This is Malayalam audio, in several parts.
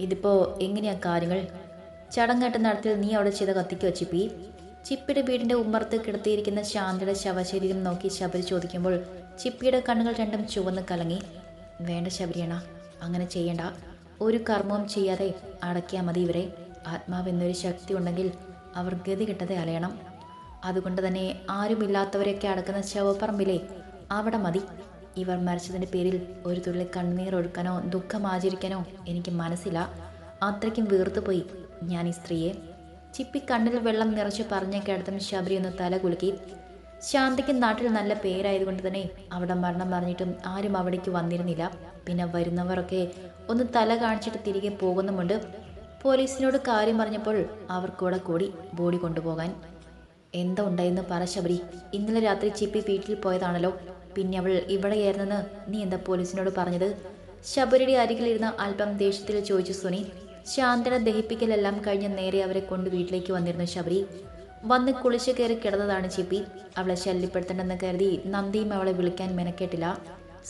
ഇതിപ്പോൾ എങ്ങനെയാ കാര്യങ്ങൾ? ചടങ്ങാട്ട് നടത്തിൽ നീ അവിടെ ചെയ്ത കത്തിക്ക് വച്ചിപ്പി ചിപ്പിയുടെ വീടിന്റെ ഉമ്മർത്ത് കിടത്തിയിരിക്കുന്ന ശാന്തയുടെ ശവശരീരം നോക്കി ശബരി ചോദിക്കുമ്പോൾ ചിപ്പിയുടെ കണ്ണുകൾ രണ്ടും ചുവന്ന് കലങ്ങി. വേണ്ട ശബരിയണ അങ്ങനെ ചെയ്യണ്ട. ഒരു കർമ്മവും ചെയ്യാതെ അടക്കിയാൽ മതി ഇവരെ. ആത്മാവെന്നൊരു ശക്തി ഉണ്ടെങ്കിൽ അവർ ഗതി കിട്ടതെ അലയണം. അതുകൊണ്ട് തന്നെ ആരുമില്ലാത്തവരെയൊക്കെ അടക്കുന്ന ശവപ്പറമ്പിലെ അവിടെ മതി. ഇവർ മരിച്ചതിന്റെ പേരിൽ ഒരു തുള്ളി കണ്ണീർ ഒഴുക്കാനോ ദുഃഖം ആചരിക്കാനോ എനിക്ക് മനസ്സില്ല. അത്രയ്ക്കും വീർത്തുപോയി ഞാൻ ഈ സ്ത്രീയെ. ചിപ്പി കണ്ണിൽ വെള്ളം നിറച്ച് പറഞ്ഞ കേടത്തും ശബരി ഒന്ന് തല കുലുക്കി. ശാന്തിക്ക് നാട്ടിൽ നല്ല പേരായതുകൊണ്ട് തന്നെ അവിടെ മരണം പറഞ്ഞിട്ടും ആരും അവിടേക്ക് വന്നിരുന്നില്ല. പിന്നെ വരുന്നവരൊക്കെ ഒന്ന് തല കാണിച്ചിട്ട് തിരികെ പോകുന്നുമുണ്ട്. പോലീസിനോട് കാര്യം പറഞ്ഞപ്പോൾ അവർക്കൂടെ കൂടി ബോഡി കൊണ്ടുപോകാൻ. എന്താ ഉണ്ടായെന്ന് പറ ശബരി. ഇന്നലെ രാത്രി ചിപ്പി വീട്ടിൽ പോയതാണല്ലോ. പിന്നെ അവൾ ഇവിടെയായിരുന്നെന്ന് നീ എന്താ പോലീസിനോട് പറഞ്ഞത്? ശബരിയുടെ അരികിലിരുന്ന അല്പം ദേഷ്യത്തിൽ ചോദിച്ചു സുനി. ശാന്തന ദഹിപ്പിക്കലെല്ലാം കഴിഞ്ഞ് നേരെ അവരെ കൊണ്ട് വീട്ടിലേക്ക് വന്നിരുന്നു ശബരി. വന്ന് കുളിച്ച് കയറി കിടന്നതാണ് ചിപ്പി. അവളെ ശല്യപ്പെടുത്തണ്ടെന്ന് കരുതി നന്ദിയും അവളെ വിളിക്കാൻ മെനക്കെട്ടില്ല.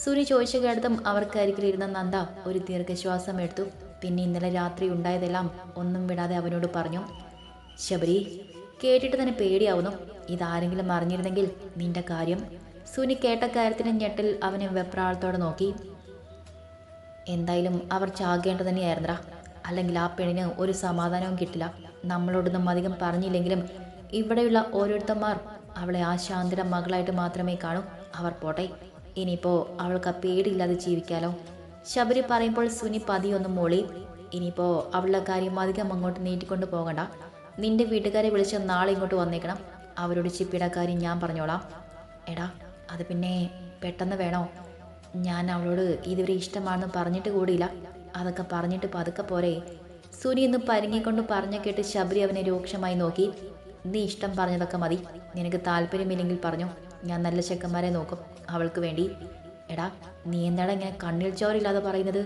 സുനി ചോദിച്ച കേട്ടതും അവർക്ക് അരികിലിരുന്ന നന്ദ ഒരു ദീർഘശ്വാസം എടുത്തു. പിന്നെ ഇന്നലെ രാത്രി ഉണ്ടായതെല്ലാം ഒന്നും വിടാതെ അവനോട് പറഞ്ഞു ശബരി കേട്ടിട്ട് തന്നെ പേടിയാവുന്നു. ഇതാരെങ്കിലും അറിഞ്ഞിരുന്നെങ്കിൽ നിന്റെ കാര്യം സുനി കേട്ട കാര്യത്തിന് ഞെട്ടിൽ അവനെ വെപ്രാളത്തോടെ നോക്കി. എന്തായാലും അവർ ചാകേണ്ടത് തന്നെയായിരുന്നടാ. അല്ലെങ്കിൽ ആ പെണ്ണിന് ഒരു സമാധാനവും കിട്ടില്ല. നമ്മളോടൊന്നും അധികം പറഞ്ഞില്ലെങ്കിലും ഇവിടെയുള്ള ഓരോരുത്തന്മാർ അവളെ ആ ശാന്തിയുടെ മകളായിട്ട് മാത്രമേ കാണൂ. അവർ പോട്ടെ. ഇനിയിപ്പോൾ അവൾക്ക് ആ പേടിയില്ലാതെ ജീവിക്കാലോ. ശബരി പറയുമ്പോൾ സുനി പതിയൊന്നും മോളി. ഇനിയിപ്പോൾ അവളുടെ കാര്യം അധികം അങ്ങോട്ട് നീട്ടിക്കൊണ്ട് പോകണ്ട. നിന്റെ വീട്ടുകാരെ വിളിച്ച് നാളെ ഇങ്ങോട്ട് വന്നേക്കണം. അവരോട് ചിപ്പിയുടെ കാര്യം ഞാൻ പറഞ്ഞോളാം. എടാ അത് പിന്നെ പെട്ടെന്ന് വേണോ? ഞാൻ അവളോട് ഇതുവരെ ഇഷ്ടമാണെന്ന് പറഞ്ഞിട്ട് കൂടിയില്ല. അതൊക്കെ പറഞ്ഞിട്ട് പതുക്കെ പോരെ. സുനി എന്ന് പരിങ്ങിക്കൊണ്ട് പറഞ്ഞ കേട്ട് ശബരി അവനെ രൂക്ഷമായി നോക്കി. നീ ഇഷ്ടം പറഞ്ഞതൊക്കെ മതി. നിനക്ക് താല്പര്യമില്ലെങ്കിൽ പറഞ്ഞു. ഞാൻ നല്ല ചെക്കന്മാരെ നോക്കും. അവൾക്ക് വേണ്ടി. എടാ നീ എന്താടാ ഇങ്ങനെ കണ്ണിൽ ചോരില്ലാതെ പറയുന്നത്?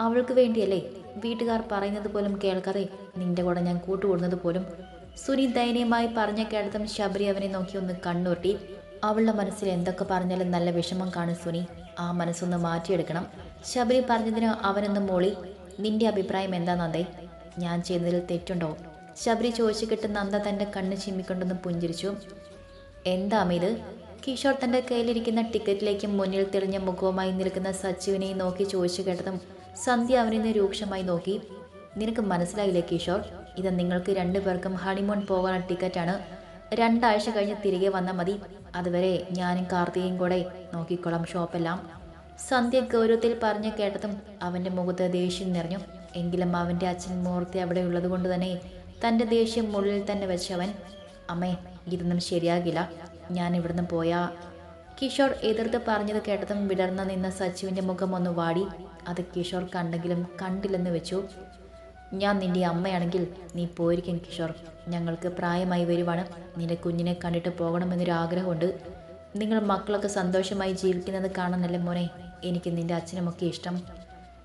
അവൾക്ക് വേണ്ടിയല്ലേ? വീട്ടുകാർ പറയുന്നത് പോലും കേൾക്കാതെ നിന്റെ കൂടെ ഞാൻ കൂട്ടുകൂടുന്നത് പോലും? സുനി ദയനീയമായി പറഞ്ഞ കേട്ടതും ശബരി അവനെ നോക്കി ഒന്ന് കണ്ണുരുട്ടി. അവളുടെ മനസ്സിൽ എന്തൊക്കെ പറഞ്ഞാലും നല്ല വിഷമം കാണും സുനി. ആ മനസ്സൊന്ന് മാറ്റിയെടുക്കണം. ശബരി പറഞ്ഞതിന് അവനൊന്ന് മോളി. നിന്റെ അഭിപ്രായം എന്താ നന്ദേ? ഞാൻ ചെയ്യുന്നതിൽ തെറ്റുണ്ടോ? ശബരി ചോദിച്ചു കിട്ടുന്ന നന്ദ തന്റെ കണ്ണ് ചിമ്മിക്കൊണ്ടൊന്ന് പുഞ്ചിരിച്ചു. എന്താ ഇത് കിഷോർ തന്റെ കയ്യിലിരിക്കുന്ന ടിക്കറ്റിലേക്ക് മുന്നിൽ തെളിഞ്ഞ മുഖവുമായി നിൽക്കുന്ന സച്ചുവിനെയും നോക്കി ചോദിച്ചു കേട്ടതും സന്ധ്യ അവനെ രൂക്ഷമായി നോക്കി. നിനക്ക് മനസ്സിലായില്ലേ കിഷോർ? ഇത് നിങ്ങൾക്ക് രണ്ടുപേർക്കും ഹണിമൂൺ പോകാനുള്ള ടിക്കറ്റാണ്. രണ്ടാഴ്ച കഴിഞ്ഞ് തിരികെ വന്നാൽ മതി. അതുവരെ ഞാനും കാർത്തികയും കൂടെ നോക്കിക്കോളാം ഷോപ്പെല്ലാം. സന്ധ്യ ഗൗരവത്തിൽ പറഞ്ഞു കേട്ടതും അവന്റെ മുഖത്ത് ദേഷ്യം നിറഞ്ഞു. എങ്കിലും അവന്റെ അച്ഛൻ മൂർത്തി അവിടെ ഉള്ളത് കൊണ്ട് തന്നെ തന്റെ ദേഷ്യം മുള്ളിൽ തന്നെ വെച്ചവൻ അമ്മേ ഇതൊന്നും ശരിയാകില്ല. ഞാൻ ഇവിടുന്ന് പോയാ. കിഷോർ എതിർത്ത് പറഞ്ഞത് കേട്ടതും വിടർന്ന നിന്ന സച്ചുവിന്റെ മുഖം ഒന്ന് വാടി. അത് കിഷോർ കണ്ടെങ്കിലും കണ്ടില്ലെന്ന് വെച്ചു. ഞാൻ നിന്റെ അമ്മയാണെങ്കിൽ നീ പോയിരിക്കും കിഷോർ. ഞങ്ങൾക്ക് പ്രായമായി വരുവാണ്. നിന്റെ കുഞ്ഞിനെ കണ്ടിട്ട് പോകണമെന്നൊരു ആഗ്രഹമുണ്ട് നിങ്ങൾ മക്കളൊക്കെ സന്തോഷമായി ജീവിക്കുന്നത് കാണാനല്ലേ മോനെ? എനിക്ക് നിന്റെ അച്ഛനുമൊക്കെ ഇഷ്ടം.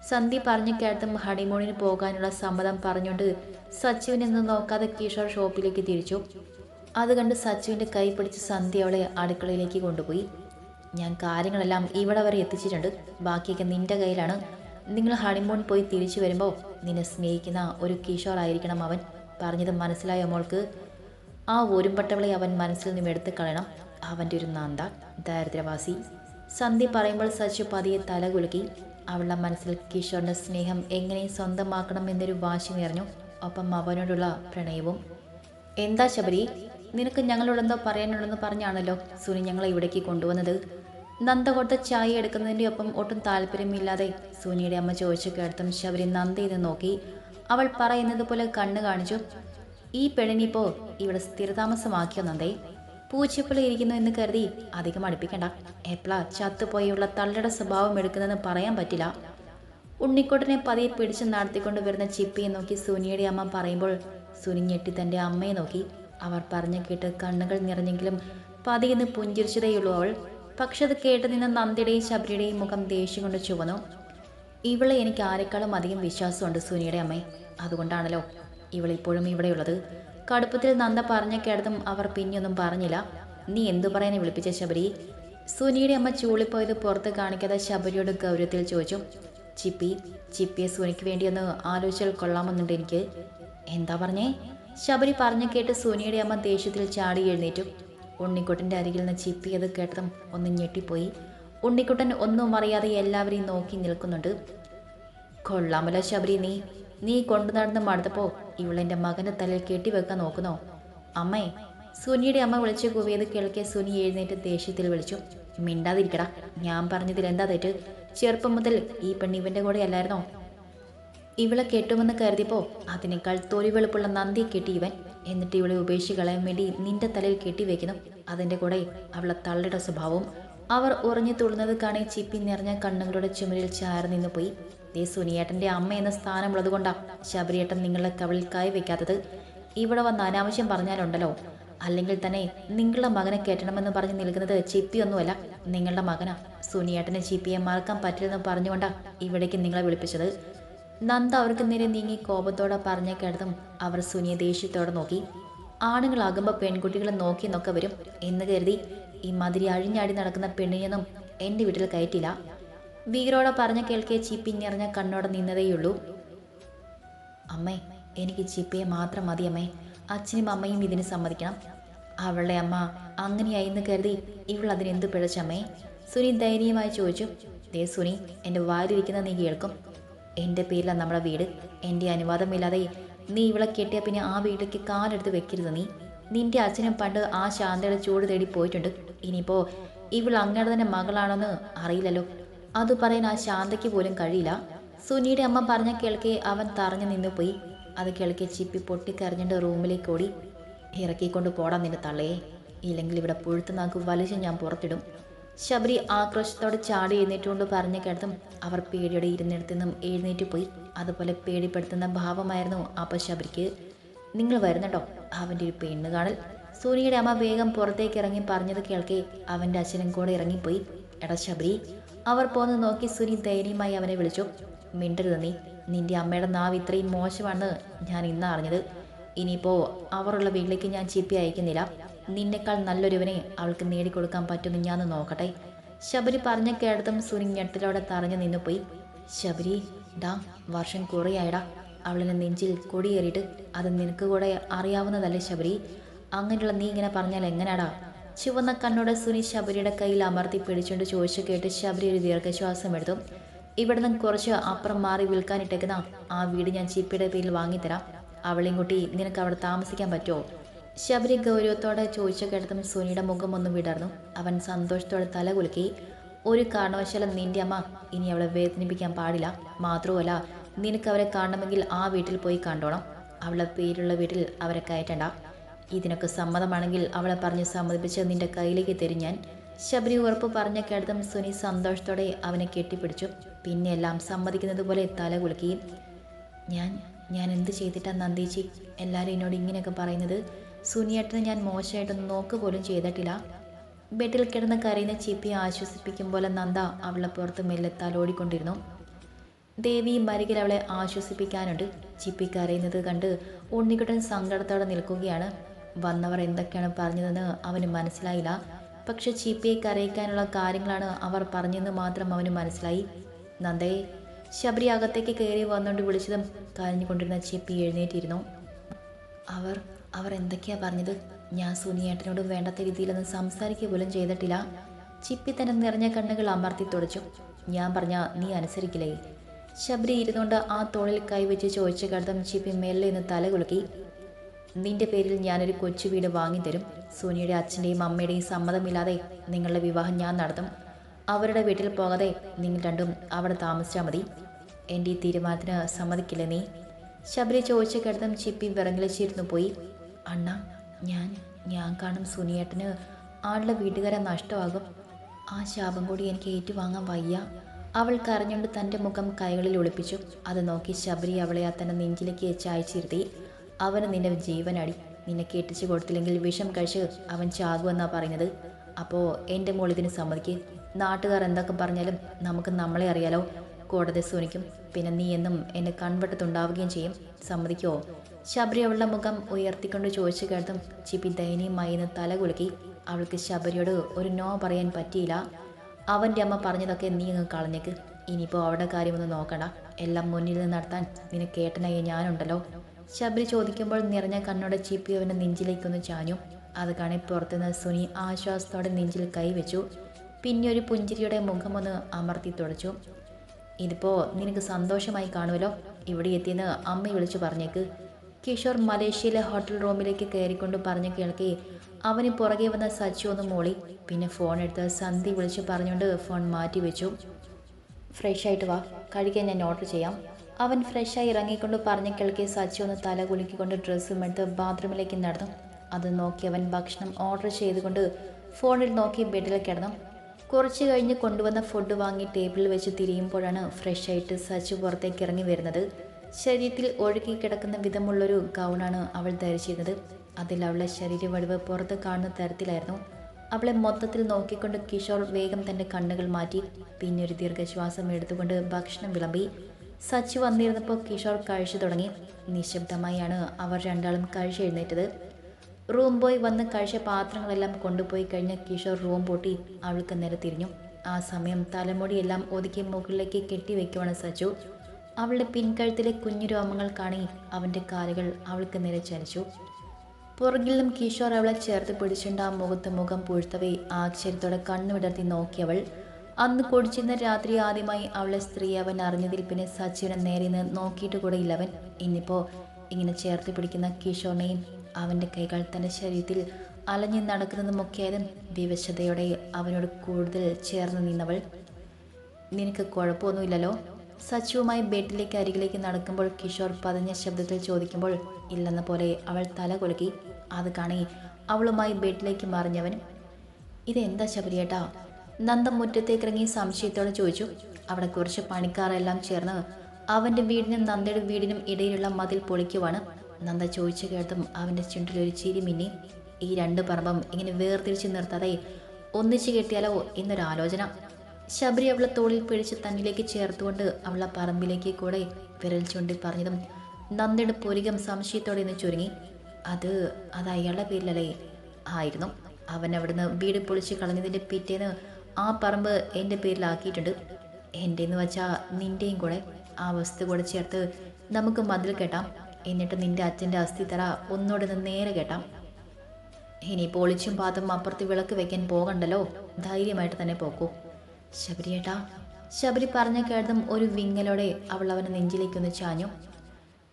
സന്ധി പറഞ്ഞു കേട്ടും ഹണിമൂണിന് പോകാനുള്ള സമ്മതം പറഞ്ഞുകൊണ്ട് സച്ചുവിനെന്ന് നോക്കാതെ കിഷോർ ഷോപ്പിലേക്ക് തിരിച്ചു. അത് കണ്ട് സച്ചുവിന്റെ കൈ പിടിച്ച് സന്ധ്യ അവളെ അടുക്കളയിലേക്ക് കൊണ്ടുപോയി. ഞാൻ കാര്യങ്ങളെല്ലാം ഇവിടെ വരെ എത്തിച്ചിട്ടുണ്ട്. ബാക്കിയൊക്കെ നിന്റെ കയ്യിലാണ്. നിങ്ങൾ ഹണിമൂൺ പോയി തിരിച്ചു വരുമ്പോൾ നിന്നെ സ്നേഹിക്കുന്ന ഒരു കിഷോറായിരിക്കണം അവൻ. പറഞ്ഞത് മനസ്സിലായ മോൾക്ക് ആ ഒരുമ്പട്ടവളെ അവൻ മനസ്സിൽ നിന്നും എടുത്തു കളയണം. അവന്റെ ഒരു നന്ദ ദാരിദ്ര്യവാസി. സന്ധ്യ പറയുമ്പോൾ സച്ചു പതിയെ തല കുലുക്കി. അവളുടെ മനസ്സിൽ കിഷോറിന്റെ സ്നേഹം എങ്ങനെ സ്വന്തമാക്കണം എന്നൊരു വാശി നിറഞ്ഞു. ഒപ്പം അവനോടുള്ള പ്രണയവും. എന്താ ശബരി? നിനക്ക് ഞങ്ങളോടെന്തോ പറയാനുള്ളതെന്ന് പറഞ്ഞാണല്ലോ സുനി ഞങ്ങളെ ഇവിടേക്ക് കൊണ്ടുവന്നത്. നന്ദ കൊടുത്ത ചായ എടുക്കുന്നതിന്റെ ഒപ്പം ഒട്ടും താല്പര്യമില്ലാതെ സോനിയുടെ അമ്മ ചോദിച്ചു കേട്ടും ശബരി നന്ദയെന്ന് നോക്കി അവൾ പറയുന്നത് പോലെ കണ്ണ് കാണിച്ചു ഈ പെണ്ണിനിപ്പോ ഇവിടെ സ്ഥിരതാമസമാക്കിയോ നന്ദേ? പൂച്ചപ്പുള്ള ഇരിക്കുന്നു എന്ന് കരുതി അധികം അടുപ്പിക്കണ്ട. എപ്പോഴാ ചത്തുപോയുള്ള തള്ളയുടെ സ്വഭാവം എടുക്കുന്നതെന്ന് പറയാൻ പറ്റില്ല. ഉണ്ണിക്കോട്ടിനെ പതിയെ പിടിച്ച് നടത്തിക്കൊണ്ട് വരുന്ന ചിപ്പിയെ നോക്കി സുനിയുടെ അമ്മ പറയുമ്പോൾ സുനി ഞെട്ടി തന്റെ അമ്മയെ നോക്കി. അവർ പറഞ്ഞു കേട്ട് കണ്ണുകൾ നിറഞ്ഞെങ്കിലും പതിയെന്ന് പുഞ്ചിരിച്ചതേയുള്ളൂ അവൾ. പക്ഷെ അത് കേട്ട് നിന്ന് നന്ദിയുടെയും ശബരിയുടെയും മുഖം ദേഷ്യം കൊണ്ട് ചുവന്നു. ഇവളെ എനിക്ക് ആരെക്കാളും അധികം വിശ്വാസമുണ്ട് സുനിയുടെ അമ്മ. അതുകൊണ്ടാണല്ലോ ഇവളിപ്പോഴും ഇവിടെയുള്ളത്. കടുപ്പത്തിൽ നന്ദ പറഞ്ഞ കേട്ടതും അവർ പിന്നെയൊന്നും പറഞ്ഞില്ല. നീ എന്തു പറയാനെ വിളിപ്പിച്ച ശബരി? സുനിയുടെ അമ്മ ചൂളിപ്പോയത് പുറത്ത് കാണിക്കാതെ ശബരിയോട് ഗൗരവത്തിൽ ചോദിച്ചു. ചിപ്പി ചിപ്പിയെ സുനിക്ക് വേണ്ടി ഒന്ന് ആലോചിച്ചാൽ കൊള്ളാമെന്നുണ്ട് എനിക്ക്. എന്താ പറഞ്ഞേ? ശബരി പറഞ്ഞു കേട്ട് സുനിയുടെ അമ്മ ദേഷ്യത്തിൽ ചാടി എഴുന്നേറ്റു. ഉണ്ണിക്കുട്ടന്റെ അരികിൽ നിന്ന് ചിപ്പിയത് കേട്ടതും ഒന്ന് ഞെട്ടിപ്പോയി. ഉണ്ണിക്കുട്ടൻ ഒന്നും അറിയാതെ എല്ലാവരെയും നോക്കി നിൽക്കുന്നുണ്ട്. കൊള്ളാമല്ല ശബരി നീ നീ കൊണ്ടു നടന്ന് മടുത്തപ്പോൾ ഇവളെന്റെ മകന്റെ തലയിൽ കെട്ടിവെക്കാൻ നോക്കുന്നോ? അമ്മേ സുനിയുടെ അമ്മ വിളിച്ച് കൂവിയത് കേൾക്കെ സുനി എഴുന്നേറ്റ് ദേഷ്യത്തിൽ വിളിച്ചു. മിണ്ടാതിരിക്കടാ ഞാൻ പറഞ്ഞതിൽ എന്താ തെറ്റ്? ചെറുപ്പം മുതൽ ഈ പെണ്ണ് ഇവന്റെ കൂടെ അല്ലായിരുന്നോ? ഇവളെ കെട്ടുമെന്ന് കരുതിയപ്പോൾ അതിനേക്കാൾ തൊലി വെളുപ്പുള്ള നന്ദി കെട്ടി ഇവൻ. എന്നിട്ട് ഇവളെ ഉപേക്ഷിച്ച് കളയാൻ വേണ്ടി നിന്റെ തലയിൽ കെട്ടിവെക്കുന്നു അതിന്റെ കൂടെ അവളെ തള്ളിയുടെ സ്വഭാവവും അവർ ഉറഞ്ഞു തുള്ളുന്നത് കാണി ചിപ്പി നിറഞ്ഞ കണ്ണുകളുടെ ചുമരിൽ ചാരി നിന്ന് പോയി. ദേ സുനിയേട്ടന്റെ അമ്മ എന്ന സ്ഥാനമുള്ളതുകൊണ്ടാ ശബരിയേട്ടൻ നിങ്ങളെ കവളിൽ വെക്കാത്തത്. ഇവിടെ വന്ന് അനാവശ്യം പറഞ്ഞാലുണ്ടല്ലോ. അല്ലെങ്കിൽ തന്നെ നിങ്ങളുടെ മകനെ കെട്ടണമെന്ന് പറഞ്ഞ് നിൽക്കുന്നത് ചിപ്പിയൊന്നുമല്ല നിങ്ങളുടെ മകനാ. സുനിയേട്ടനെ ചിപ്പിയെ മറക്കാൻ പറ്റില്ലെന്ന് പറഞ്ഞുകൊണ്ടാ ഇവിടേക്ക് നിങ്ങളെ വിളിപ്പിച്ചത്. നന്ദ അവർക്ക് നേരെ നീങ്ങി കോപത്തോടെ പറഞ്ഞ കേട്ടതും അവർ സുനിയെ ദേഷ്യത്തോടെ നോക്കി. ആണുങ്ങളാകുമ്പോൾ പെൺകുട്ടികളെ നോക്കി നോക്കെ വരും എന്ന് കരുതി. ഈ മതിരി അഴിഞ്ഞാടി നടക്കുന്ന പെണ്ണിനെയൊന്നും എന്റെ വീട്ടിൽ കയറ്റില്ല. വീരോടെ പറഞ്ഞ കേൾക്കേ ചിപ്പി നിറഞ്ഞ കണ്ണോടെ നിന്നതേയുള്ളൂ. അമ്മേ എനിക്ക് ചിപ്പിയെ മാത്രം മതി അമ്മേ. അച്ഛനും അമ്മയും ഇതിന് സമ്മതിക്കണം. അവളുടെ അമ്മ അങ്ങനെയായി എന്ന് കരുതി ഇവൾ അതിനെന്ത് പിഴച്ചമ്മേ? സുനി ദയനീയമായി ചോദിച്ചു. ദേ സുനി എന്റെ വാരിയിരിക്കുന്ന നീ കേൾക്കും. എന്റെ പേരിലാണ് നമ്മളെ വീട്. എന്റെ അനുവാദമില്ലാതെ നീ ഇവളെ കെട്ടിയ പിന്നെ ആ വീട്ടിലേക്ക് കാലെടുത്ത് വെക്കരുത് നീ. നിന്റെ അച്ഛനും പണ്ട് ആ ശാന്തയുടെ ചൂട് തേടി പോയിട്ടുണ്ട്. ഇനിയിപ്പോൾ ഇവൾ അങ്ങയുടെ തന്നെ മകളാണെന്ന് അറിയില്ലല്ലോ. അത് പറയാൻ ആ ശാന്തയ്ക്ക് പോലും കഴിയില്ല. സുനിയുടെ അമ്മ പറഞ്ഞ കേൾക്കെ അവൻ തറഞ്ഞു നിന്നു പോയി. അത് കേൾക്കെ ചിപ്പി പൊട്ടിക്കരഞ്ഞിട്ട് റൂമിലേക്ക് ഓടി. ഇറക്കിക്കൊണ്ട് പോടാൻ നിന്റെ തള്ളയെ. ഇല്ലെങ്കിൽ ഇവിടെ പുഴുത്ത് നാക്ക് വലിച്ച് ഞാൻ പുറത്തിടും. ശബരി ആക്രോശത്തോടെ ചാടി എഴുന്നേറ്റുകൊണ്ട് പറഞ്ഞു കേട്ടതും അവർ പേടിയോടെ ഇരുന്നിടത്തു നിന്നും എഴുന്നേറ്റ് പോയി. അതുപോലെ പേടിപ്പെടുത്തുന്ന ഭാവമായിരുന്നു അപ്പോൾ ശബരിക്ക്. നിങ്ങൾ വരുന്നുണ്ടോ? അവന്റെ ഒരു പെണ്ണ് കാണൽ. സോനിയുടെ അമ്മ വേഗം പുറത്തേക്ക് ഇറങ്ങി പറഞ്ഞത് കേൾക്കെ. അവന്റെ അച്ഛനും കൂടെ ഇറങ്ങിപ്പോയി. എടാ ശബരി. അവർ പോന്ന് നോക്കി സുനി ധൈര്യമായി അവനെ വിളിച്ചു. മിണ്ടരുത് നീ നിന്റെ അമ്മയുടെ നാവ് ഇത്രയും മോശമാണെന്ന് ഞാൻ ഇന്ന് അറിഞ്ഞത്. ഇനിയിപ്പോൾ അവറുള്ള വീട്ടിലേക്ക് ഞാൻ ചിപ്പി അയക്കുന്നില്ല. നിന്നെക്കാൾ നല്ലൊരുവനെ അവൾക്ക് നേടിക്കൊടുക്കാൻ പറ്റുമെന്ന് ഞാൻ നോക്കട്ടെ. ശബരി പറഞ്ഞ കേടത്തും സുനി ഞെട്ടലോടെ തറഞ്ഞു നിന്നു പോയി ശബരി ഡാ വർഷം കുറേയായടാ. അവളിനെ നെഞ്ചിൽ കൊടിയേറിയിട്ട് അത് നിനക്ക് കൂടെ അറിയാവുന്നതല്ലേ ശബരി? അങ്ങനെയുള്ള നീ ഇങ്ങനെ പറഞ്ഞാൽ എങ്ങനെയാടാ ചുവന്ന കണ്ണോടെ സുനി ശബരിയുടെ കയ്യിൽ അമർത്തി പിടിച്ചുകൊണ്ട് ചോദിച്ചു കേട്ട് ശബരി ഒരു ദീർഘശ്വാസം എടുത്തു. ഇവിടെ നിന്ന് കുറച്ച് അപ്പുറം മാറി വിൽക്കാനിട്ടേക്കുന്ന ആ വീട് ഞാൻ ചിപ്പിയുടെ പേരിൽ വാങ്ങിത്തരാം. അവളെയും കുട്ടി നിനക്ക് അവിടെ താമസിക്കാൻ പറ്റുമോ? ശബരി ഗൗരവത്തോടെ ചോദിച്ച കേട്ടതും സുനിയുടെ മുഖം ഒന്ന് വിടർന്നു. അവൻ സന്തോഷത്തോടെ തല കുലുക്കി. ഒരു കാരണവശാലും നിന്റെ അമ്മ ഇനി അവളെ വേദനിപ്പിക്കാൻ പാടില്ല. മാത്രവുമല്ല നിനക്ക് അവരെ കാണണമെങ്കിൽ ആ വീട്ടിൽ പോയി കണ്ടോണം. അവളെ പേരുള്ള വീട്ടിൽ അവരെ കയറ്റണ്ട. ഇതിനൊക്കെ സമ്മതമാണെങ്കിൽ അവളെ പറഞ്ഞ് സമ്മതിപ്പിച്ച് നിന്റെ കയ്യിലേക്ക് തരും ഞാൻ. ശബരി ഉറപ്പ് പറഞ്ഞ കേട്ടതും സുനി സന്തോഷത്തോടെ അവനെ കെട്ടിപ്പിടിച്ചു. പിന്നെ എല്ലാം സമ്മതിക്കുന്നത് പോലെ തല കുലുക്കി. ഞാൻ ഞാൻ എന്ത് ചെയ്തിട്ടാണ് നന്ദിച്ചി എല്ലാവരും എന്നോട് ഇങ്ങനെയൊക്കെ പറയുന്നത്? സുനിയേട്ടന് ഞാൻ മോശമായിട്ടൊന്നും നോക്ക് പോലും ചെയ്തിട്ടില്ല. ബെഡിൽ കിടന്ന് കരയുന്ന ചിപ്പിയെ ആശ്വസിപ്പിക്കും പോലെ നന്ദ അവളെ പുറത്ത് മെല്ലെ തലോടിക്കൊണ്ടിരുന്നു ദേവിയും മരികിൽ അവളെ ആശ്വസിപ്പിക്കാനുണ്ട്. ചിപ്പി കരയുന്നത് കണ്ട് ഉണ്ണിക്കുട്ടൻ സങ്കടത്തോടെ നിൽക്കുകയാണ്. വന്നവർ എന്തൊക്കെയാണ് പറഞ്ഞതെന്ന് അവന് മനസ്സിലായില്ല. പക്ഷെ ചിപ്പിയെ കരയിക്കാനുള്ള കാര്യങ്ങളാണ് അവർ പറഞ്ഞെന്ന് മാത്രം അവന് മനസ്സിലായി. നന്ദയെ ശബരി അകത്തേക്ക് കയറി വന്നുകൊണ്ട് വിളിച്ചതും കരഞ്ഞുകൊണ്ടിരുന്ന ചേപ്പി എഴുന്നേറ്റിരുന്നു. അവർ അവർ എന്തൊക്കെയാ പറഞ്ഞത്? ഞാൻ സുനിയേട്ടനോട് വേണ്ടാത്ത രീതിയിലൊന്നും സംസാരിക്കുക പോലും ചെയ്തിട്ടില്ല. ചിപ്പി തന്നെ നിറഞ്ഞ കണ്ണുകൾ അമർത്തി തുടച്ചു. ഞാൻ പറഞ്ഞ നീ അനുസരിക്കില്ലേ? ശബരി ഇരുന്നുകൊണ്ട് ആ തോളിൽ കൈവച്ച് ചോദിച്ച കടത്തം ചിപ്പി മെല്ലെ നിന്ന് തല കുലുക്കി. നിന്റെ പേരിൽ ഞാനൊരു കൊച്ചു വീട് വാങ്ങിത്തരും. സോനിയുടെ അച്ഛന്റെയും അമ്മയുടെയും സമ്മതമില്ലാതെ നിങ്ങളുടെ വിവാഹം ഞാൻ നടത്തും. അവരുടെ വീട്ടിൽ പോകാതെ നിങ്ങൾ രണ്ടും അവിടെ താമസിച്ചാൽ മതി. എന്റെ ഈ തീരുമാനത്തിന് സമ്മതിക്കില്ല നീ. ശബരി ചോദിച്ച കിടത്തം ചിപ്പി വിറങ്ങലിച്ചിരുന്നു പോയി. അണ്ണ ഞാൻ ഞാൻ കാണും സുനിയേട്ടന് ആളുടെ വീട്ടുകാരെ നഷ്ടമാകും. ആ ശാപം കൂടി എനിക്ക് ഏറ്റുവാങ്ങാൻ വയ്യ. അവൾ കരഞ്ഞുകൊണ്ട് തന്റെ മുഖം കൈകളിൽ ഒളിപ്പിച്ചു. അത് നോക്കി ശബരി അവളെ ആ തന്റെ നെഞ്ചിലേക്ക് ചായച്ചിരുത്തി അവന് നിന്റെ ജീവനടി. നിന്നെ കെട്ടിച്ചു കൊടുത്തില്ലെങ്കിൽ വിഷം കഴിച്ച് അവൻ ചാകുമെന്നാ പറയുന്നത്. അപ്പോൾ എന്റെ മോളിതിന് സമ്മതിക്ക്. നാട്ടുകാർ എന്തൊക്കെ പറഞ്ഞാലും നമുക്ക് നമ്മളെ അറിയാലോ. കോടതി സൂനിക്കും പിന്നെ നീ എന്നും എന്നെ കൺവെട്ടത്തുണ്ടാവുകയും ചെയ്യും. സമ്മതിക്കോ? ശബരി അവളുടെ മുഖം ഉയർത്തിക്കൊണ്ട് ചോദിച്ചു കേട്ടും ചിപ്പി ദയനീയമായി എന്ന് തല കുലുക്കി അവൾക്ക് ശബരിയോട് ഒരു നോ പറയാൻ പറ്റിയില്ല. അവന്റെ അമ്മ പറഞ്ഞതൊക്കെ നീ അങ്ങ് കളഞ്ഞേക്ക്. ഇനിയിപ്പോൾ അവളുടെ കാര്യമൊന്നും നോക്കണ്ട. എല്ലാം മുന്നിൽ നിന്ന് നടത്താൻ നിനക്ക് ഏട്ടനായി ഞാനുണ്ടല്ലോ. ശബരി ചോദിക്കുമ്പോൾ നിറഞ്ഞ കണ്ണോടെ ചിപ്പി അവന്റെ നെഞ്ചിലേക്കൊന്ന് ചാഞ്ഞു. അത് കാണി പുറത്തുനിന്ന് സുനി ആശ്വാസത്തോടെ നെഞ്ചിൽ കൈവച്ചു. പിന്നെ ഒരു പുഞ്ചിരിയുടെ മുഖമൊന്ന് അമർത്തി തുടച്ചു. ഇതിപ്പോൾ നിനക്ക് സന്തോഷമായി കാണുമല്ലോ? ഇവിടെ എത്തിയെന്ന് അമ്മ വിളിച്ചു പറഞ്ഞേക്ക്. കിഷോർ മലേഷ്യയിലെ ഹോട്ടൽ റൂമിലേക്ക് കയറിക്കൊണ്ട് പറഞ്ഞു കേൾക്കെ അവന് പുറകെ വന്ന സച്ചു ഒന്ന് മോളി. പിന്നെ ഫോൺ എടുത്ത് സന്ധി വിളിച്ച് പറഞ്ഞുകൊണ്ട് ഫോൺ മാറ്റി വെച്ചു. ഫ്രഷ് ആയിട്ട് വാ കഴിക്കാൻ ഞാൻ ഓർഡർ ചെയ്യാം. അവൻ ഫ്രഷായി ഇറങ്ങിക്കൊണ്ട് പറഞ്ഞു കേൾക്കെ സച്ചു ഒന്ന് തല കുലുക്കിക്കൊണ്ട് ഡ്രസ്സും എടുത്ത് ബാത്റൂമിലേക്ക് നടന്നു. അത് നോക്കി അവൻ ഭക്ഷണം ഓർഡർ ചെയ്തുകൊണ്ട് ഫോണിൽ നോക്കി ബെഡിലേക്ക് കിടന്നു. കുറച്ച് കഴിഞ്ഞ് കൊണ്ടുവന്ന ഫുഡ് വാങ്ങി ടേബിളിൽ വെച്ച് തിരിയുമ്പോഴാണ് ഫ്രഷായിട്ട് സച്ചു പുറത്തേക്ക് ഇറങ്ങി വരുന്നത്. ശരീരത്തിൽ ഒഴുകി കിടക്കുന്ന വിധമുള്ളൊരു ഗൗണാണ് അവൾ ധരിച്ചിരുന്നത്. അതിൽ അവളുടെ ശരീര വടിവ് പുറത്ത് കാണുന്ന തരത്തിലായിരുന്നു. അവളെ മൊത്തത്തിൽ നോക്കിക്കൊണ്ട് കിഷോർ വേഗം തന്റെ കണ്ണുകൾ മാറ്റി പിന്നെ ഒരു ദീർഘശ്വാസം എടുത്തുകൊണ്ട് ഭക്ഷണം വിളമ്പി. സച്ചു വന്നിരുന്നപ്പോൾ കിഷോർ കഴിച്ചു തുടങ്ങി. നിശബ്ദമായാണ് അവർ രണ്ടാളും കഴിച്ചെഴുന്നേറ്റത് റൂം ബോയ് വന്ന് കഴിച്ച പാത്രങ്ങളെല്ലാം കൊണ്ടുപോയി കഴിഞ്ഞ് കിഷോർ റൂം പൊട്ടി അവൾക്ക് നേരെ തിരിഞ്ഞു. ആ സമയം തലമുടിയെല്ലാം ഒതുക്കി മുകളിലേക്ക് കെട്ടിവെക്കുവാണ് സച്ചു അവളുടെ പിൻകഴുത്തിലെ കുഞ്ഞു രോമങ്ങൾ കാണി അവന്റെ കാലുകൾ അവൾക്ക് നേരെ ചലിച്ചു. പുറകിലും കിഷോർ അവളെ ചേർത്ത് പിടിച്ചുകൊണ്ട് ആ മുഖത്ത് മുഖം പൂഴ്ത്തവേ ആശ്ചര്യത്തോടെ കണ്ണുവിടർത്തി നോക്കിയവൾ അന്ന് കുടിച്ചിരുന്ന രാത്രി ആദ്യമായി അവളെ സ്ത്രീ അവൻ അറിഞ്ഞതിൽ പിന്നെ സച്ചിനെ നേരെ നിന്ന് നോക്കിയിട്ട് കൂടെ ഇല്ലവൻ ഇന്നിപ്പോൾ ഇങ്ങനെ ചേർത്ത് പിടിക്കുന്ന കിഷോറിനെയും അവന്റെ കൈകൾ തന്റെ ശരീരത്തിൽ അലഞ്ഞു നടക്കുന്നതുമൊക്കെയായതും വിവശതയോടെ അവനോട് കൂടുതൽ ചേർന്ന് നിന്നവൾ. നിനക്ക് കുഴപ്പമൊന്നുമില്ലല്ലോ? സച്ചുവുമായി ബെഡിലേക്ക് അരികിലേക്ക് നടക്കുമ്പോൾ കിഷോർ പതഞ്ഞ ശബ്ദത്തിൽ ചോദിക്കുമ്പോൾ ഇല്ലെന്ന പോലെ അവൾ തല കുലുക്കി. അത് കാണി അവളുമായി ബെഡിലേക്ക് മറിഞ്ഞവൻ. ഇതെന്താ ശബരിയേട്ടാ? നന്ദ മുറ്റത്തേക്കിറങ്ങി സംശയത്തോടെ ചോദിച്ചു. അവിടെ കുറച്ച് പണിക്കാരെല്ലാം ചേർന്ന് അവന്റെ വീടിനും നന്ദയുടെ വീടിനും ഇടയിലുള്ള മതിൽ പൊളിക്കുവാണ്. നന്ദ ചോദിച്ചു കേട്ടും അവന്റെ ചുണ്ടിൽ ഒരു ചിരി മിന്നി. ഈ രണ്ട് പറമ്പം ഇങ്ങനെ വേർതിരിച്ച് നിർത്താതെ ഒന്നിച്ചു കെട്ടിയാലോ എന്നൊരാലോചന. ശബരി അവളെ തോളിൽ പിടിച്ച് തന്നിലേക്ക് ചേർത്തുകൊണ്ട് അവളെ പറമ്പിലേക്ക് കൂടെ വിരൽ ചൂണ്ടി പറഞ്ഞതും നന്ദയുടെ പൊരികം സംശയത്തോടെ നിന്ന് ചുരുങ്ങി. അത് അത് അയാളുടെ പേരിലല്ലേ? ആയിരുന്നു. അവൻ അവിടുന്ന് വീട് പൊളിച്ച് കളഞ്ഞതിന്റെ പിറ്റേന്ന് ആ പറമ്പ് എന്റെ പേരിലാക്കിയിട്ടുണ്ട്. എന്റെ എന്ന് വെച്ചാൽ നിന്റെയും കൂടെ ആ വസ്തു കൂടെ ചേർത്ത് നമുക്ക് മതിൽ കെട്ടാം. എന്നിട്ട് നിന്റെ അച്ഛന്റെ അസ്ഥിത്തറ ഒന്നോടെ നിന്ന് നേരെ കേട്ടാം. ഇനി പൊളിച്ചും പാത്തും അപ്പുറത്ത് വിളക്ക് വെക്കാൻ പോകണ്ടല്ലോ? ധൈര്യമായിട്ട് തന്നെ പോക്കൂ. ശബരിയേട്ടാ ശബരി പറഞ്ഞ കേട്ടതും ഒരു വിങ്ങലോടെ അവൾ അവനെ നെഞ്ചിലേക്കൊന്ന് ചാഞ്ഞു.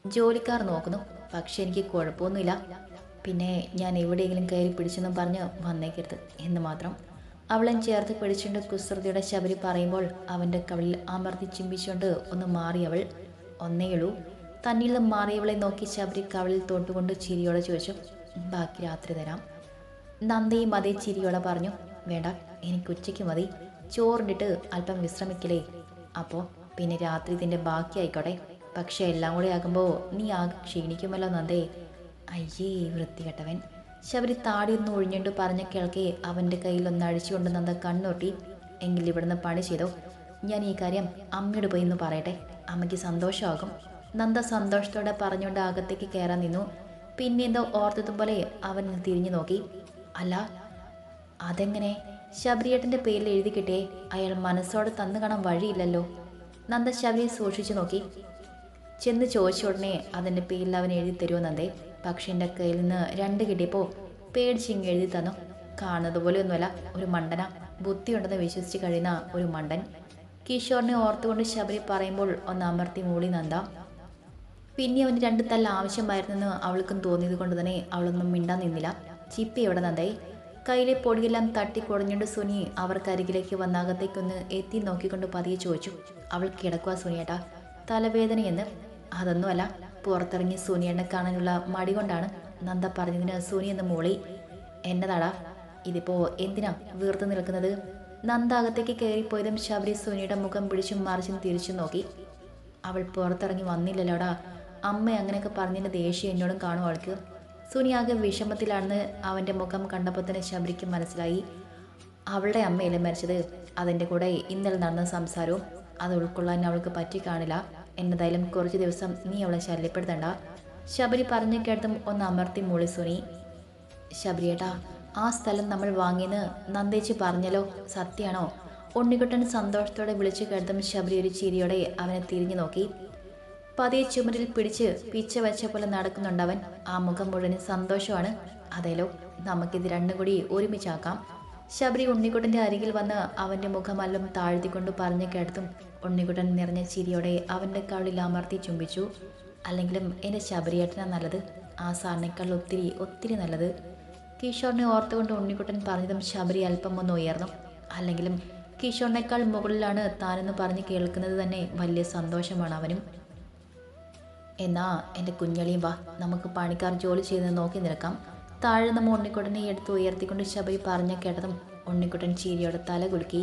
ജോലിക്കാർ നോക്കുന്നു പക്ഷെ എനിക്ക് കുഴപ്പമൊന്നുമില്ല. പിന്നെ ഞാൻ എവിടെയെങ്കിലും കയറി പിടിച്ചെന്നും പറഞ്ഞ് വന്നേക്കരുത് എന്ന് മാത്രം. അവളെ ചേർത്ത് പിടിച്ചുകൊണ്ട് കുസൃതിയുടെ ശബരി പറയുമ്പോൾ അവന്റെ കവളിൽ അമർത്തി ചിമ്പിച്ചുകൊണ്ട് ഒന്ന് മാറി അവൾ. ഒന്നേയുള്ളൂ. തന്നിൽ നിന്ന് മാറിയവളെ നോക്കി ശബരി കവളിൽ തോട്ടുകൊണ്ട് ചിരിയോടെ ചോദിച്ചു ബാക്കി രാത്രി തരാം. നന്ദയും അതേ ചിരിയോടെ പറഞ്ഞു വേണ്ട എനിക്ക് ഉച്ചയ്ക്ക് മതി. ചോറിട്ടിട്ട് അല്പം വിശ്രമിക്കലേ. അപ്പോൾ പിന്നെ രാത്രി ഇതിന്റെ ബാക്കി ആയിക്കോട്ടെ. പക്ഷെ എല്ലാം കൂടെ ആകുമ്പോൾ നീ ആകെ ക്ഷീണിക്കുമല്ലോ നന്ദേ. അയ്യേ വൃത്തികെട്ടവൻ. ശബരി താടിയൊന്ന് ഒഴിഞ്ഞുകൊണ്ട് പറഞ്ഞ കേൾക്കെ അവന്റെ കയ്യിൽ ഒന്ന് അഴിച്ചുകൊണ്ട് നന്ദ കണ്ണൊട്ടി എങ്കിൽ ഇവിടുന്ന് പണി ചെയ്തോ. ഞാൻ ഈ കാര്യം അമ്മയോട് പോയി ഒന്ന് പറയട്ടെ. അമ്മയ്ക്ക് സന്തോഷമാകും. നന്ദ സന്തോഷത്തോടെ പറഞ്ഞുകൊണ്ട് അകത്തേക്ക് കയറാൻ നിന്നു. പിന്നെ എന്തോ ഓർത്തതുപോലെ അവൻ തിരിഞ്ഞു നോക്കി. അല്ല അതെങ്ങനെ? ശബരിയേട്ടന്റെ പേരിൽ എഴുതി കിട്ടിയേ. അയാൾ മനസ്സോടെ തന്നു കാണാൻ വഴിയില്ലല്ലോ. നന്ദ ശബരിയെ സൂക്ഷിച്ചു നോക്കി. ചെന്ന് ചോദിച്ച ഉടനെ അതിന്റെ പേരിൽ അവൻ എഴുതി തരുമോ നന്ദേ? പക്ഷെ എന്റെ കയ്യിൽ നിന്ന് രണ്ട് കിട്ടിയപ്പോൾ പേടിച്ചിങ് എഴുതി തന്നു. കാണുന്നത് പോലെയൊന്നുമല്ല ഒരു മണ്ടന. ബുദ്ധിയുണ്ടെന്ന് വിശ്വസിച്ച് കഴിയുന്ന ഒരു മണ്ടൻ. കിഷോറിനെ ഓർത്തുകൊണ്ട് ശബരി പറയുമ്പോൾ ഒന്ന് അമർത്തി മൂളി നന്ദ പിന്നെ അവന് രണ്ട് തല്ല ആവശ്യമായിരുന്നെന്ന് അവൾക്കും തോന്നിയത് കൊണ്ട് തന്നെ അവളൊന്നും മിണ്ടാൻ നിന്നില്ല. ചിപ്പി എവിടെ നന്നായി? കയ്യിലെ പൊടിയെല്ലാം തട്ടി തട്ടിക്കുടഞ്ഞുകൊണ്ട് സുനി അവർക്കരികിലേക്ക് വന്നാകത്തേക്കൊന്ന് എത്തി നോക്കിക്കൊണ്ട് പതിയെ ചോദിച്ചു അവൾ കിടക്കുക സുനിയേട്ടാ? തലവേദനയെന്ന് അതൊന്നുമല്ല പുറത്തിറങ്ങി സുനിയേട്ടനെ കാണാനുള്ള മടി കൊണ്ടാണ് നന്ദ പറഞ്ഞതിന് സുനി എന്ന് മോളി. എന്നതാടാ ഇതിപ്പോ എന്തിനാ വീർത്ത് നിൽക്കുന്നത്? നന്ദ അകത്തേക്ക് കയറിപ്പോയതും ശബരി സുനിയുടെ മുഖം പിടിച്ചും മറിച്ചും തിരിച്ചു നോക്കി. അവൾ പുറത്തിറങ്ങി വന്നില്ലല്ലോടാ അമ്മ അങ്ങനെയൊക്കെ പറഞ്ഞതിന്റെ ദേഷ്യം എന്നോടും കാണും അവൾക്ക്. സുനി ആകെ വിഷമത്തിലാണെന്ന് അവന്റെ മുഖം കണ്ടപ്പോൾ തന്നെ ശബരിക്ക് മനസ്സിലായി. അവളുടെ അമ്മയല്ലേ മരിച്ചത്? അതിന്റെ കൂടെ ഇന്നലെ നടന്ന സംസാരവും അത് ഉൾക്കൊള്ളാൻ അവൾക്ക് പറ്റി കാണില്ല. എന്നതായാലും കുറച്ച് ദിവസം നീ അവളെ ശല്യപ്പെടുത്തണ്ട. ശബരി പറഞ്ഞു കേട്ടും ഒന്ന് അമർത്തി മൂളി സുനി. ശബരിയേട്ടാ ആ സ്ഥലം നമ്മൾ വാങ്ങിയെന്ന് നന്ദേച്ചി പറഞ്ഞല്ലോ സത്യാണോ? ഉണ്ണിക്കുട്ടൻ സന്തോഷത്തോടെ വിളിച്ചു കേട്ടതും ശബരി ഒരു ചിരിയോടെ അവനെ തിരിഞ്ഞു നോക്കി. പതിയെ ചുമരിൽ പിടിച്ച് പിച്ച വച്ച പോലെ നടക്കുന്നുണ്ടവൻ. ആ മുഖം മുഴുവൻ സന്തോഷമാണ്. അതേലോ നമുക്കിത് രണ്ടും കൂടി ഒരുമിച്ചാക്കാം. ശബരി ഉണ്ണിക്കുട്ടന്റെ അരികിൽ വന്ന് അവന്റെ മുഖമല്ലും താഴ്ത്തിക്കൊണ്ട് പറഞ്ഞു കേട്ടതും ഉണ്ണിക്കുട്ടൻ നിറഞ്ഞ ചിരിയോടെ അവന്റെ കവിളിൽ അമർത്തി ചുംബിച്ചു. അല്ലെങ്കിലും എന്റെ ശബരിയേട്ടനാണ് നല്ലത്. ആ സാറിനേക്കാൾ ഒത്തിരി ഒത്തിരി നല്ലത്. കിഷോറിനെ ഓർത്തുകൊണ്ട് ഉണ്ണിക്കുട്ടൻ പറഞ്ഞതും ശബരി അല്പം ഒന്ന് ഉയർന്നു. അല്ലെങ്കിലും കിഷോറിനേക്കാൾ മുകളിലാണ് താനെന്ന് പറഞ്ഞ് കേൾക്കുന്നത് തന്നെ വലിയ സന്തോഷമാണ് അവനും. എന്നാ എന്റെ കുഞ്ഞളിയും വാ നമുക്ക് പണിക്കാർ ജോലി ചെയ്ത് നോക്കി നിൽക്കാം. താഴെ നമ്മ ഉണ്ണിക്കുട്ടനെ എടുത്ത് ഉയർത്തിക്കൊണ്ട് ശബരി പറഞ്ഞ കേട്ടതും ഉണ്ണിക്കുട്ടൻ ചീരിയോടെ തല കുലുക്കി.